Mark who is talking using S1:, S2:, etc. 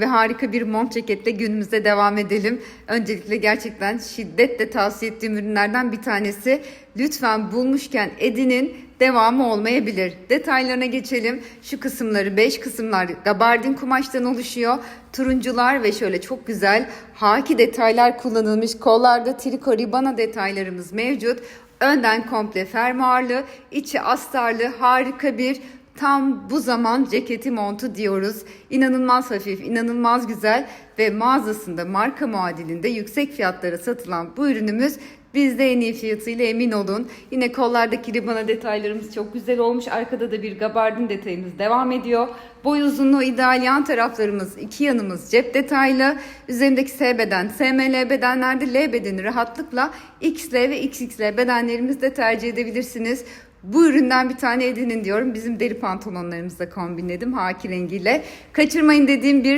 S1: ve harika bir mont ceketle günümüze devam edelim. Öncelikle gerçekten şiddetle tavsiye ettiğim ürünlerden bir tanesi. Lütfen bulmuşken edinin devamı olmayabilir. Detaylarına geçelim. Şu kısımları 5 kısımlar gabardin kumaştan oluşuyor. Turuncular ve şöyle çok güzel haki detaylar kullanılmış. Kollarda triko ribana detaylarımız mevcut. Önden komple fermuarlı, içi astarlı harika bir Tam bu zaman ceketi montu diyoruz. İnanılmaz hafif, inanılmaz güzel ve mağazasında marka muadilinde yüksek fiyatlara satılan bu ürünümüz bizde en iyi fiyatıyla emin olun. Yine kollardaki ribana detaylarımız çok güzel olmuş. Arkada da bir gabardin detayımız devam ediyor. Boy uzunluğu ideal yan taraflarımız iki yanımız cep detaylı. Üzerindeki S beden, SML bedenlerde L bedeni rahatlıkla XL ve XXL bedenlerimizi de tercih edebilirsiniz. Bu üründen bir tane edinin diyorum. Bizim deri pantolonlarımızla kombinledim haki rengiyle. Kaçırmayın dediğim bir